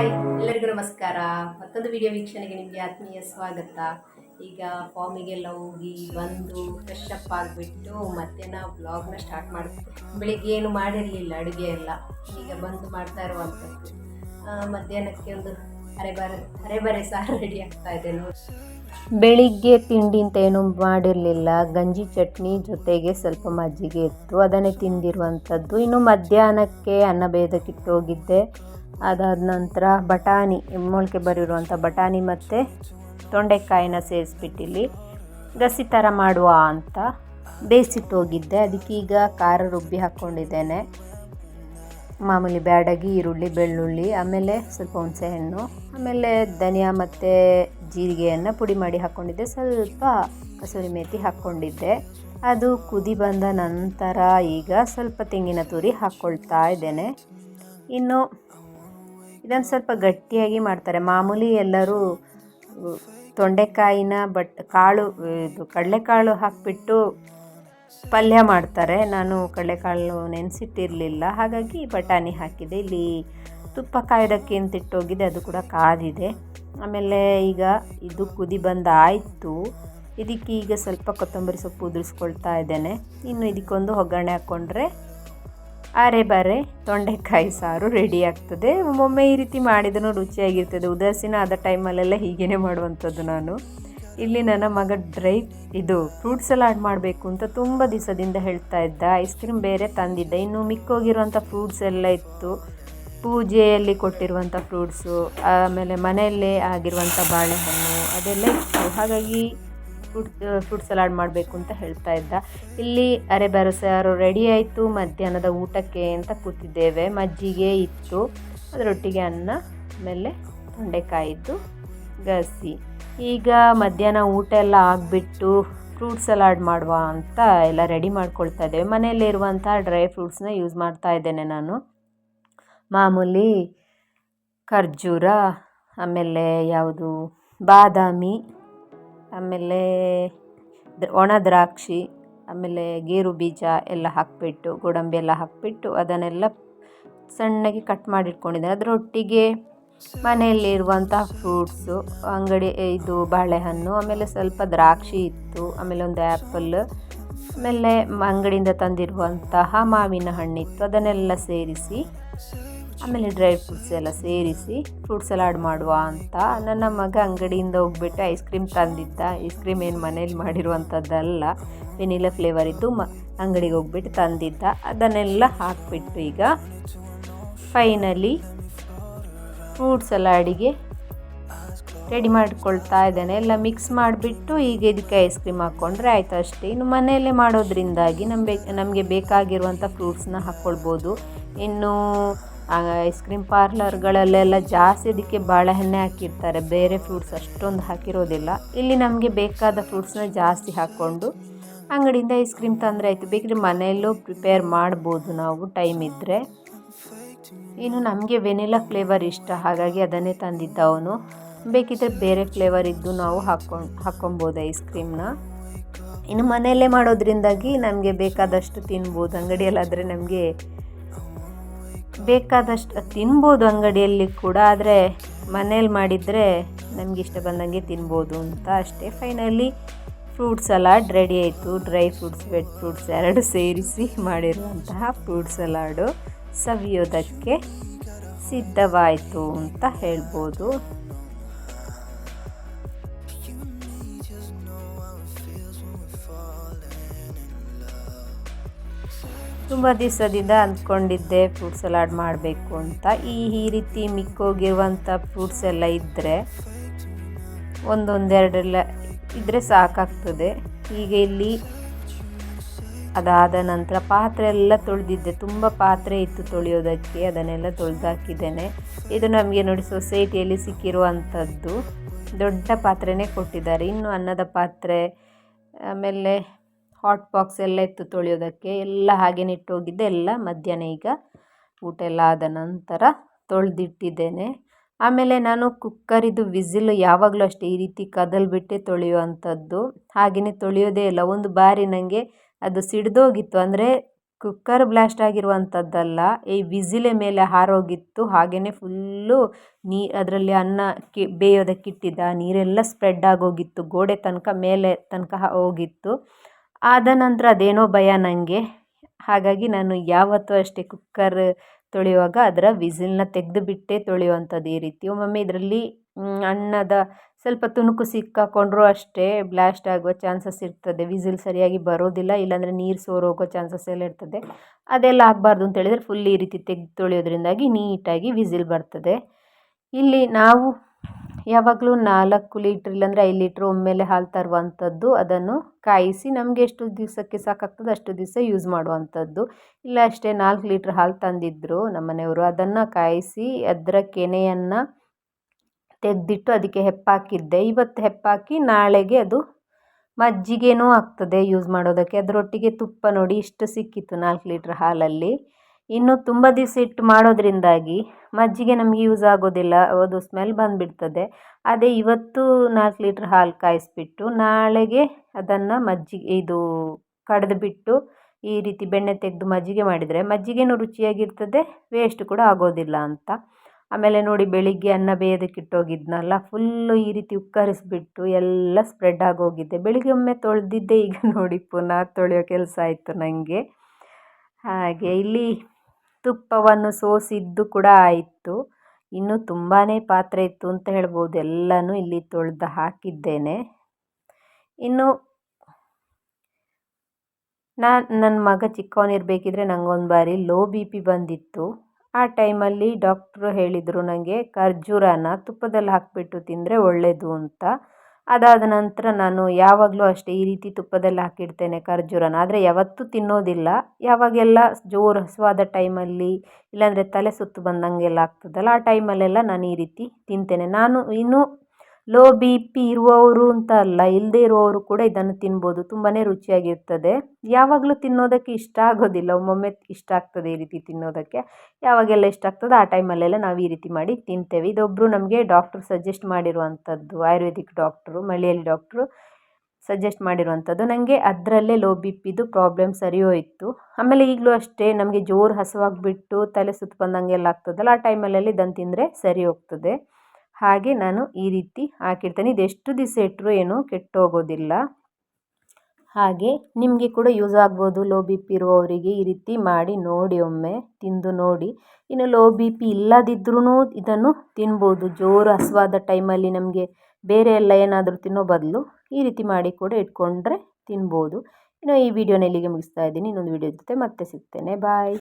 Hi, ಎಲ್ಲರಿಗೂ ನಮಸ್ಕಾರ. ಮತ್ತೊಂದು ವಿಡಿಯೋ ವೀಕ್ಷಣೆಗೆ ನಿಮಗೆ ಆತ್ಮೀಯ ಸ್ವಾಗತ. ಈಗ ಫಾರ್ಮಿಗೆಲ್ಲ ಹೋಗಿ ಬಂದು ಫ್ರೆಶ್ ಅಪ್ ಆಗಿಬಿಟ್ಟು ಮತ್ತೆ ನಾವು ಬ್ಲಾಗ್ನ ಸ್ಟಾರ್ಟ್ ಮಾಡ್ತೀವಿ. ಬೆಳಿಗ್ಗೆ ಏನು ಮಾಡಿರಲಿಲ್ಲ, ಅಡುಗೆ ಎಲ್ಲ. ಈಗ ಬಂದು ಮಾಡ್ತಾ ಇರುವಂಥದ್ದು. ಮಧ್ಯಾಹ್ನಕ್ಕೆ ಒಂದು ಅರೆಬರೆ ಅರೆಬರೆ ಸಾರು ರೆಡಿ ಆಗ್ತಾ ಇದೆ ಬೆಳಿಗ್ಗೆ ತಿಂಡಿ ಅಂತ ಏನು ಮಾಡಿರಲಿಲ್ಲ. ಗಂಜಿ ಚಟ್ನಿ ಜೊತೆಗೆ ಸ್ವಲ್ಪ ಮಜ್ಜಿಗೆ ಇತ್ತು. ಅದನ್ನೇ ತಿಂದಿರುವಂಥದ್ದು. ಇನ್ನು ಮಧ್ಯಾಹ್ನಕ್ಕೆ ಅನ್ನ ಬೇಯೋದಕ್ಕಿಟ್ಟು ಹೋಗಿದ್ದೆ. ಅದಾದ ನಂತರ ಬಟಾಣಿ ಮೊಳಕೆ ಬರಿರುವಂಥ ಬಟಾಣಿ ಮತ್ತು ತೊಂಡೆಕಾಯಿನ ಸೇರಿಸ್ಬಿಟ್ಟಿಲ್ಲಿ ಗಸಿ ಥರ ಮಾಡುವ ಅಂತ ಬೇಯಿಸಿಟ್ಟು ಹೋಗಿದ್ದೆ. ಅದಕ್ಕೀಗ ಖಾರ ರುಬ್ಬಿ ಹಾಕ್ಕೊಂಡಿದ್ದೇನೆ. ಮಾಮೂಲಿ ಬ್ಯಾಡಗಿ, ಈರುಳ್ಳಿ, ಬೆಳ್ಳುಳ್ಳಿ, ಆಮೇಲೆ ಸ್ವಲ್ಪ ಹುಣಸೆಹಣ್ಣು ಆಮೇಲೆ ಧನಿಯಾ ಮತ್ತು ಜೀರಿಗೆಯನ್ನು ಪುಡಿ ಮಾಡಿ ಹಾಕ್ಕೊಂಡಿದ್ದೆ. ಸ್ವಲ್ಪ ಕಸೂರಿ ಮೇತಿ ಹಾಕ್ಕೊಂಡಿದ್ದೆ. ಅದು ಕುದಿ ಬಂದ ನಂತರ ಈಗ ಸ್ವಲ್ಪ ತೆಂಗಿನ ತುರಿ ಹಾಕ್ಕೊಳ್ತಾ ಇದ್ದೇನೆ. ಇನ್ನು ಇದನ್ನು ಸ್ವಲ್ಪ ಗಟ್ಟಿಯಾಗಿ ಮಾಡ್ತಾರೆ. ಮಾಮೂಲಿ ಎಲ್ಲರೂ ತೊಂಡೆಕಾಯಿನ ಬಟ್, ಕಾಳು, ಇದು ಕಡಲೆಕಾಳು ಹಾಕಿಬಿಟ್ಟು ಪಲ್ಯ ಮಾಡ್ತಾರೆ. ನಾನು ಕಡಲೆಕಾಳು ನೆನೆಸಿಟ್ಟಿರಲಿಲ್ಲ. ಹಾಗಾಗಿ ಬಟಾಣಿ ಹಾಕಿದೆ. ಇಲ್ಲಿ ತುಪ್ಪ ಕಾಯೋದಕ್ಕೆ ಅಂತ ಇಟ್ಟೋಗಿದೆ ಅದು ಕೂಡ ಕಾದಿದೆ. ಆಮೇಲೆ ಈಗ ಇದು ಕುದಿ ಬಂದಾಯಿತು. ಇದಕ್ಕೆ ಈಗ ಸ್ವಲ್ಪ ಕೊತ್ತಂಬರಿ ಸೊಪ್ಪು ಉದುರಿಸ್ಕೊಳ್ತಾ ಇದ್ದೇನೆ. ಇನ್ನು ಇದಕ್ಕೊಂದು ಒಗ್ಗರಣೆ ಹಾಕ್ಕೊಂಡ್ರೆ ಅರೆ ಬರೆ, ತೊಂಡೆಕಾಯಿ ಸಾರು ರೆಡಿ ಆಗ್ತದೆ. ಒಮ್ಮೊಮ್ಮೆ ಈ ರೀತಿ ಮಾಡಿದ್ರೂ ರುಚಿಯಾಗಿರ್ತದೆ. ಉದಾಸೀನ ಆದ ಟೈಮಲ್ಲೆಲ್ಲ ಹೀಗೇ ಮಾಡುವಂಥದ್ದು ನಾನು. ಇಲ್ಲಿ ನನ್ನ ಮಗ ಡ್ರೈ, ಇದು ಫ್ರೂಟ್ ಸಲಾಡ್ ಮಾಡಬೇಕು ಅಂತ ತುಂಬ ದಿವಸದಿಂದ ಹೇಳ್ತಾ ಇದ್ದ. ಐಸ್ ಕ್ರೀಮ್ ಬೇರೆ ತಂದಿದ್ದೆ. ಇನ್ನು ಮಿಕ್ಕೋಗಿರುವಂಥ ಫ್ರೂಟ್ಸ್ ಎಲ್ಲ ಇತ್ತು. ಪೂಜೆಯಲ್ಲಿ ಕೊಟ್ಟಿರುವಂಥ ಫ್ರೂಟ್ಸು, ಆಮೇಲೆ ಮನೆಯಲ್ಲೇ ಆಗಿರುವಂಥ ಬಾಳೆಹಣ್ಣು ಅದೆಲ್ಲ ಇತ್ತು. ಹಾಗಾಗಿ ಫ್ರೂಟ್ ಫ್ರೂಟ್ ಸಲಾಡ್ ಮಾಡಬೇಕು ಅಂತ ಹೇಳ್ತಾ ಇದ್ದ. ಇಲ್ಲಿ ಅರೆಬಾರು ಸಾರು ರೆಡಿ ಆಯಿತು. ಮಧ್ಯಾಹ್ನದ ಊಟಕ್ಕೆ ಅಂತ ಕೂತಿದ್ದೇವೆ. ಮಜ್ಜಿಗೆ ಇತ್ತು. ಅದರೊಟ್ಟಿಗೆ ಅನ್ನ, ಆಮೇಲೆ ತೊಂಡೆಕಾಯಿದ್ದು ಗಸಿ. ಈಗ ಮಧ್ಯಾಹ್ನ ಊಟ ಎಲ್ಲ ಆಗಿಬಿಟ್ಟು ಫ್ರೂಟ್ ಸಲಾಡ್ ಮಾಡುವ ಅಂತ ಎಲ್ಲ ರೆಡಿ ಮಾಡ್ಕೊಳ್ತಾ ಇದ್ದೇವೆ. ಮನೆಯಲ್ಲಿರುವಂಥ ಡ್ರೈ ಫ್ರೂಟ್ಸ್ನ ಯೂಸ್ ಮಾಡ್ತಾ ಇದ್ದೇನೆ ನಾನು. ಮಾಮೂಲಿ ಖರ್ಜೂರ, ಆಮೇಲೆ ಯಾವುದು, ಬಾದಾಮಿ ಆಮೇಲೆ ಒಣ ದ್ರಾಕ್ಷಿ, ಆಮೇಲೆ ಗೇರು ಬೀಜ ಎಲ್ಲ ಹಾಕಿಬಿಟ್ಟು, ಗೋಡಂಬಿ ಎಲ್ಲ ಹಾಕಿಬಿಟ್ಟು ಅದನ್ನೆಲ್ಲ ಸಣ್ಣಗೆ ಕಟ್ ಮಾಡಿಟ್ಕೊಂಡಿದ್ದೇನೆ. ಅದರೊಟ್ಟಿಗೆ ಮನೆಯಲ್ಲಿರುವಂಥ ಫ್ರೂಟ್ಸು ಅಂಗಡಿ, ಇದು ಬಾಳೆಹಣ್ಣು, ಆಮೇಲೆ ಸ್ವಲ್ಪ ದ್ರಾಕ್ಷಿ ಇತ್ತು, ಆಮೇಲೆ ಒಂದು ಆ್ಯಪಲ್ ಆಮೇಲೆ ಅಂಗಡಿಯಿಂದ ತಂದಿರುವಂತಹ ಮಾವಿನ ಹಣ್ಣಿತ್ತು, ಅದನ್ನೆಲ್ಲ ಸೇರಿಸಿ ಆಮೇಲೆ ಡ್ರೈ ಫ್ರೂಟ್ಸ್ ಎಲ್ಲ ಸೇರಿಸಿ ಫ್ರೂಟ್ ಸಲಾಡ್ ಮಾಡುವ ಅಂತ. ನನ್ನ ಮಗ ಅಂಗಡಿಯಿಂದ ಹೋಗ್ಬಿಟ್ಟು ಐಸ್ ಕ್ರೀಮ್ ತಂದಿದ್ದ. ಐಸ್ ಕ್ರೀಮ್ ಏನು ಮನೇಲಿ ಮಾಡಿರುವಂಥದ್ದಲ್ಲ ವೆನಿಲಾ ಫ್ಲೇವರ್ ಇದ್ದು ಮ, ಅಂಗಡಿಗೆ ಹೋಗ್ಬಿಟ್ಟು ತಂದಿದ್ದ. ಅದನ್ನೆಲ್ಲ ಹಾಕಿಬಿಟ್ಟು ಈಗ ಫೈನಲಿ ಫ್ರೂಟ್ ಸಲಾಡಿಗೆ ರೆಡಿ ಮಾಡ್ಕೊಳ್ತಾ ಇದ್ದೇನೆ. ಎಲ್ಲ ಮಿಕ್ಸ್ ಮಾಡಿಬಿಟ್ಟು ಈಗ ಇದಕ್ಕೆ ಐಸ್ ಕ್ರೀಮ್ ಹಾಕ್ಕೊಂಡ್ರೆ ಆಯ್ತು ಅಷ್ಟೇ. ಇನ್ನು ಮನೆಯಲ್ಲೇ ಮಾಡೋದ್ರಿಂದಾಗಿ ನಮಗೆ ನಮಗೆ ಬೇಕಾಗಿರುವಂಥ ಫ್ರೂಟ್ಸ್ನ ಹಾಕ್ಕೊಳ್ಬೋದು ಇನ್ನು ಐಸ್ ಕ್ರೀಮ್ ಪಾರ್ಲರ್ಗಳಲ್ಲೆಲ್ಲ ಜಾಸ್ತಿ ಅದಕ್ಕೆ ಬಾಳೆಹಣ್ಣೆ ಹಾಕಿರ್ತಾರೆ. ಬೇರೆ ಫ್ರೂಟ್ಸ್ ಅಷ್ಟೊಂದು ಹಾಕಿರೋದಿಲ್ಲ. ಇಲ್ಲಿ ನಮಗೆ ಬೇಕಾದ ಫ್ರೂಟ್ಸ್ನ ಜಾಸ್ತಿ ಹಾಕ್ಕೊಂಡು ಅಂಗಡಿಯಿಂದ ಐಸ್ ಕ್ರೀಮ್ ತಂದರೆ ಆಯಿತು. ಬೇಕಿದ್ರೆ ಮನೆಯಲ್ಲೂ ಪ್ರಿಪೇರ್ ಮಾಡ್ಬೋದು ನಾವು ಟೈಮ್ ಇದ್ದರೆ ಇನ್ನು ನಮಗೆ ವೆನಿಲಾ ಫ್ಲೇವರ್ ಇಷ್ಟ. ಹಾಗಾಗಿ ಅದನ್ನೇ ತಂದಿದ್ದ ಅವನು. ಬೇಕಿದ್ದರೆ ಬೇರೆ ಫ್ಲೇವರ್ ಇದ್ದು ನಾವು ಹಾಕ್ಕೊಂಡು ಹಾಕ್ಕೊಬೋದು ಐಸ್ ಕ್ರೀಮ್ನ ಇನ್ನು ಮನೆಯಲ್ಲೇ ಮಾಡೋದ್ರಿಂದಾಗಿ ನಮಗೆ ಬೇಕಾದಷ್ಟು ತಿನ್ಬೋದು. ಅಂಗಡಿಯಲ್ಲಾದರೆ ನಮಗೆ ಬೇಕಾದಷ್ಟು ತಿನ್ಬೋದು ಅಂಗಡಿಯಲ್ಲಿ ಕೂಡ, ಆದರೆ ಮನೇಲಿ ಮಾಡಿದರೆ ನಮ್ಗೆ ಇಷ್ಟ ಬಂದಂಗೆ ತಿನ್ಬೋದು ಅಂತ ಅಷ್ಟೇ. ಫೈನಲಿ ಫ್ರೂಟ್ಸ್ ಸಲಾಡ್ ರೆಡಿ ಆಯಿತು. ಡ್ರೈ ಫ್ರೂಟ್ಸ್ ವೆಟ್ ಫ್ರೂಟ್ಸ್ ಎರಡು ಸೇರಿಸಿ ಮಾಡಿರುವಂತಹ ಫ್ರೂಟ್ ಸಲಾಡು ಸವಿಯೋದಕ್ಕೆ ಸಿದ್ಧವಾಯಿತು ಅಂತ ಹೇಳ್ಬೋದು. ತುಂಬ ದಿವಸದಿಂದ ಅಂದ್ಕೊಂಡಿದ್ದೆ ಫ್ರೂಟ್ ಸಲಾಡ್ ಮಾಡಬೇಕು ಅಂತ. ಈ ಈ ರೀತಿ ಮಿಕ್ಕೋಗಿರುವಂಥ ಫ್ರೂಟ್ಸ್ ಎಲ್ಲ ಇದ್ದರೆ ಒಂದೊಂದೆರಡೆಲ್ಲ ಇದ್ದರೆ ಸಾಕಾಗ್ತದೆ. ಈಗ ಇಲ್ಲಿ ಅದಾದ ನಂತರ ಪಾತ್ರೆ ಎಲ್ಲ ತೊಳೆದಿದ್ದೆ. ತುಂಬ ಪಾತ್ರೆ ಇತ್ತು ತೊಳೆಯೋದಕ್ಕೆ, ಅದನ್ನೆಲ್ಲ ತೊಳೆದಾಕಿದ್ದೇನೆ. ಇದು ನಮಗೆ ನೋಡಿ ಸೊಸೈಟಿಯಲ್ಲಿ ಸಿಕ್ಕಿರುವಂಥದ್ದು. ದೊಡ್ಡ ಪಾತ್ರೆನೇ ಕೊಟ್ಟಿದ್ದಾರೆ. ಇನ್ನು ಅನ್ನದ ಪಾತ್ರೆ, ಆಮೇಲೆ ಹಾಟ್ ಬಾಕ್ಸ್ ಎಲ್ಲ ಇತ್ತು ತೊಳೆಯೋದಕ್ಕೆ ಎಲ್ಲ ಹಾಗೇನೆ ಇಟ್ಟೋಗಿದ್ದೆ ಎಲ್ಲ ಮಧ್ಯಾಹ್ನ ಈಗ ಊಟ ಎಲ್ಲ ಆದ ನಂತರ ತೊಳೆದಿಟ್ಟಿದ್ದೇನೆ. ಆಮೇಲೆ ನಾನು ಕುಕ್ಕರಿದು ವಿಸಿಲ್ ಯಾವಾಗಲೂ ಅಷ್ಟೇ ಈ ರೀತಿ ಕದಲ್ಬಿಟ್ಟೆ ತೊಳೆಯುವಂಥದ್ದು. ಹಾಗೆಯೇ ತೊಳೆಯೋದೇ ಇಲ್ಲ, ಒಂದು ಬಾರಿ ನನಗೆ ಅದು ಸಿಡ್ದೋಗಿತ್ತು. ಅಂದರೆ ಕುಕ್ಕರ್ ಬ್ಲಾಸ್ಟ್ ಆಗಿರುವಂಥದ್ದಲ್ಲ, ಈ ವಿಸಿಲೆ ಮೇಲೆ ಹಾರೋಗಿತ್ತು. ಹಾಗೆಯೇ ಫುಲ್ಲು ನೀ, ಅದರಲ್ಲಿ ಅನ್ನ ಕಿ ಬೇಯೋದಕ್ಕಿಟ್ಟಿದ್ದ ನೀರೆಲ್ಲ ಸ್ಪ್ರೆಡ್ ಆಗೋಗಿತ್ತು. ಗೋಡೆ ತನಕ, ಮೇಲೆ ತನಕ ಹೋಗಿತ್ತು. ಆದ ನಂತರ ಅದೇನೋ ಭಯ ನನಗೆ ಹಾಗಾಗಿ ನಾನು ಯಾವತ್ತೂ ಅಷ್ಟೇ ಕುಕ್ಕರ್ ತೊಳೆಯುವಾಗ ಅದರ ವಿಸಿಲನ್ನ ತೆಗೆದುಬಿಟ್ಟೇ ತೊಳೆಯುವಂಥದ್ದು ಈ ರೀತಿ. ಒಮ್ಮೊಮ್ಮೆ ಇದರಲ್ಲಿ ಅನ್ನದ ಸ್ವಲ್ಪ ತುಣುಕು ಸಿಕ್ಕಾಕೊಂಡ್ರೂ ಅಷ್ಟೇ ಬ್ಲಾಸ್ಟ್ ಆಗುವ ಚಾನ್ಸಸ್ ಇರ್ತದೆ. ವಿಸಿಲ್ ಸರಿಯಾಗಿ ಬರೋದಿಲ್ಲ, ಇಲ್ಲಾಂದರೆ ನೀರು ಸೋರೋಗೋ ಚಾನ್ಸಸ್ ಎಲ್ಲ ಇರ್ತದೆ. ಅದೆಲ್ಲ ಆಗಬಾರ್ದು ಅಂತ ಹೇಳಿದರೆ ಫುಲ್ ಈ ರೀತಿ ತೆಗೆದು ತೊಳೆಯೋದ್ರಿಂದಾಗಿ ನೀಟಾಗಿ ವಿಸಿಲ್ ಬರ್ತದೆ. ಇಲ್ಲಿ ನಾವು ಯಾವಾಗಲೂ ನಾಲ್ಕು ಲೀಟ್ರ್ ಇಲ್ಲಾಂದರೆ ಐದು ಲೀಟ್ರ್ ಒಮ್ಮೆಲೆ ಹಾಲು ತರುವಂಥದ್ದು, ಅದನ್ನು ಕಾಯಿಸಿ ನಮಗೆ ಎಷ್ಟು ದಿವಸಕ್ಕೆ ಸಾಕಾಗ್ತದೆ ಅಷ್ಟು ದಿವಸ ಯೂಸ್ ಮಾಡುವಂಥದ್ದು. ಇಲ್ಲ ಅಷ್ಟೇ ನಾಲ್ಕು ಲೀಟ್ರ್ ಹಾಲು ತಂದಿದ್ದರು ನಮ್ಮ ಮನೆಯವರು, ಅದನ್ನು ಕಾಯಿಸಿ ಅದರ ಕೆನೆಯನ್ನು ತೆಗೆದಿಟ್ಟು ಅದಕ್ಕೆ ಹೆಪ್ಪಾಕಿದ್ದೆ. ಇವತ್ತು ಹೆಪ್ಪಾಕಿ ನಾಳೆಗೆ ಅದು ಮಜ್ಜಿಗೆನೂ ಆಗ್ತದೆ ಯೂಸ್ ಮಾಡೋದಕ್ಕೆ. ಅದರೊಟ್ಟಿಗೆ ತುಪ್ಪ ನೋಡಿ ಇಷ್ಟು ಸಿಕ್ಕಿತ್ತು ನಾಲ್ಕು ಲೀಟ್ರ್ ಹಾಲಲ್ಲಿ. ಇನ್ನು ತುಂಬ ದಿವಸ ಇಟ್ಟು ಮಾಡೋದ್ರಿಂದಾಗಿ ಮಜ್ಜಿಗೆ ನಮಗೆ ಯೂಸ್ ಆಗೋದಿಲ್ಲ, ಅದು ಸ್ಮೆಲ್ ಬಂದುಬಿಡ್ತದೆ. ಅದೇ ಇವತ್ತು ನಾಲ್ಕು ಲೀಟ್ರ್ ಹಾಲು ಕಾಯಿಸಿಬಿಟ್ಟು ನಾಳೆಗೆ ಅದನ್ನು ಮಜ್ಜಿಗೆ, ಇದು ಕಡೆದು ಬಿಟ್ಟು ಈ ರೀತಿ ಬೆಣ್ಣೆ ತೆಗೆದು ಮಜ್ಜಿಗೆ ಮಾಡಿದರೆ ಮಜ್ಜಿಗೆನೂ ರುಚಿಯಾಗಿರ್ತದೆ ವೇಸ್ಟ್ ಕೂಡ ಆಗೋದಿಲ್ಲ ಅಂತ. ಆಮೇಲೆ ನೋಡಿ ಬೆಳಿಗ್ಗೆ ಅನ್ನ ಬೇಯೋದಕ್ಕೆ ಇಟ್ಟೋಗಿದ್ನಲ್ಲ ಫುಲ್ಲು ಈ ರೀತಿ ಉಕ್ಕರಿಸ್ಬಿಟ್ಟು ಎಲ್ಲ ಸ್ಪ್ರೆಡ್ ಆಗೋಗಿದ್ದೆ ಬೆಳಿಗ್ಗೆ ಒಮ್ಮೆ ತೊಳೆದಿದ್ದೆ ಈಗ ನೋಡಿ ಪುನಃ ತೊಳೆಯೋ ಕೆಲಸ ಆಯಿತು ನನಗೆ ಹಾಗೆ ಇಲ್ಲಿ ತುಪ್ಪವನ್ನು ಸೋಸಿದ್ದು ಕೂಡ ಆಯಿತು. ಇನ್ನು ತುಂಬಾ ಪಾತ್ರೆ ಇತ್ತು ಅಂತ ಹೇಳ್ಬೋದು. ಎಲ್ಲನೂ ಇಲ್ಲಿ ತೊಳೆದು ಹಾಕಿದ್ದೇನೆ. ಇನ್ನು ನಾನು ನನ್ನ ಮಗ ಚಿಕ್ಕವನಿರಬೇಕಿದ್ರೆ ನನಗೊಂದು ಬಾರಿ ಲೋ ಬಿ ಪಿ ಬಂದಿತ್ತು. ಆ ಟೈಮಲ್ಲಿ ಡಾಕ್ಟ್ರು ಹೇಳಿದರು ನನಗೆ ಖರ್ಜೂರನ ತುಪ್ಪದಲ್ಲಿ ಹಾಕಿಬಿಟ್ಟು ತಿಂದರೆ ಒಳ್ಳೆಯದು ಅಂತ. ಅದಾದ ನಂತರ ನಾನು ಯಾವಾಗಲೂ ಅಷ್ಟೇ ಈ ರೀತಿ ತುಪ್ಪದಲ್ಲಿ ಹಾಕಿಡ್ತೇನೆ ಖರ್ಜೂರನ. ಆದರೆ ಯಾವತ್ತೂ ತಿನ್ನೋದಿಲ್ಲ. ಯಾವಾಗೆಲ್ಲ ಜೋರು ಹಸಿವಾದ ಟೈಮಲ್ಲಿ ಇಲ್ಲಾಂದರೆ ತಲೆ ಸುತ್ತು ಬಂದಂಗೆಲ್ಲ ಆಗ್ತದಲ್ಲ, ಆ ಟೈಮಲ್ಲೆಲ್ಲ ನಾನು ಈ ರೀತಿ ತಿಂತೇನೆ. ನಾನು ಇನ್ನೂ ಲೋ ಬಿ ಪಿ ಇರುವವರು ಅಂತ ಅಲ್ಲ ಇಲ್ಲದೇ ಇರುವವರು ಕೂಡ ಇದನ್ನು ತಿನ್ಬೋದು. ತುಂಬಾ ರುಚಿಯಾಗಿರ್ತದೆ. ಯಾವಾಗಲೂ ತಿನ್ನೋದಕ್ಕೆ ಇಷ್ಟ ಆಗೋದಿಲ್ಲ. ಒಮ್ಮೊಮ್ಮೆ ಇಷ್ಟ ಆಗ್ತದೆ ಈ ರೀತಿ ತಿನ್ನೋದಕ್ಕೆ. ಯಾವಾಗೆಲ್ಲ ಇಷ್ಟ ಆಗ್ತದೆ ಆ ಟೈಮಲ್ಲೆಲ್ಲ ನಾವು ಈ ರೀತಿ ಮಾಡಿ ತಿಂತೇವೆ. ಇದೊಬ್ಬರು ನಮಗೆ ಡಾಕ್ಟ್ರು ಸಜೆಸ್ಟ್ ಮಾಡಿರುವಂಥದ್ದು, ಆಯುರ್ವೇದಿಕ್ ಡಾಕ್ಟ್ರು ಮಳೆಯಲ್ಲಿ ಡಾಕ್ಟ್ರು ಸಜೆಸ್ಟ್ ಮಾಡಿರುವಂಥದ್ದು. ನನಗೆ ಅದರಲ್ಲೇ ಲೋ ಬಿ ಪಿದು ಪ್ರಾಬ್ಲಮ್ ಸರಿ ಹೋಯಿತು ಆಮೇಲೆ ಈಗಲೂ ಅಷ್ಟೇ, ನಮಗೆ ಜೋರು ಹಸುವಾಗಿಬಿಟ್ಟು ತಲೆ ಸುತ್ತು ಬಂದಂಗೆಲ್ಲ ಆಗ್ತದಲ್ಲ, ಆ ಟೈಮಲ್ಲೆಲ್ಲ ಇದನ್ನು ತಿಂದರೆ ಸರಿ ಹೋಗ್ತದೆ. ಹಾಗೆ ನಾನು ಈ ರೀತಿ ಹಾಕಿರ್ತೇನೆ. ಇದೆಷ್ಟು ದಿವಸ ಇಟ್ಟರೂ ಏನು ಕೆಟ್ಟೋಗೋದಿಲ್ಲ. ಹಾಗೆ ನಿಮಗೆ ಕೂಡ ಯೂಸ್ ಆಗ್ಬೋದು. ಲೋ ಬಿ ಪಿ ಇರುವವರಿಗೆ ಈ ರೀತಿ ಮಾಡಿ ನೋಡಿ ಒಮ್ಮೆ, ತಿಂದು ನೋಡಿ. ಇನ್ನು ಲೋ ಬಿ ಪಿ ಇಲ್ಲದಿದ್ರೂ ಇದನ್ನು ತಿನ್ಬೋದು. ಜೋರು ಹಸುವಾದ ಟೈಮಲ್ಲಿ ನಮಗೆ ಬೇರೆ ಎಲ್ಲ ಏನಾದರೂ ತಿನ್ನೋ ಬದಲು ಈ ರೀತಿ ಮಾಡಿ ಕೂಡ ಇಟ್ಕೊಂಡ್ರೆ ತಿನ್ಬೋದು. ಇನ್ನು ಈ ವಿಡಿಯೋನ ಇಲ್ಲಿಗೆ ಮುಗಿಸ್ತಾ ಇದ್ದೀನಿ. ಇನ್ನೊಂದು ವಿಡಿಯೋ ಜೊತೆ ಮತ್ತೆ ಸಿಗ್ತೇನೆ. ಬಾಯ್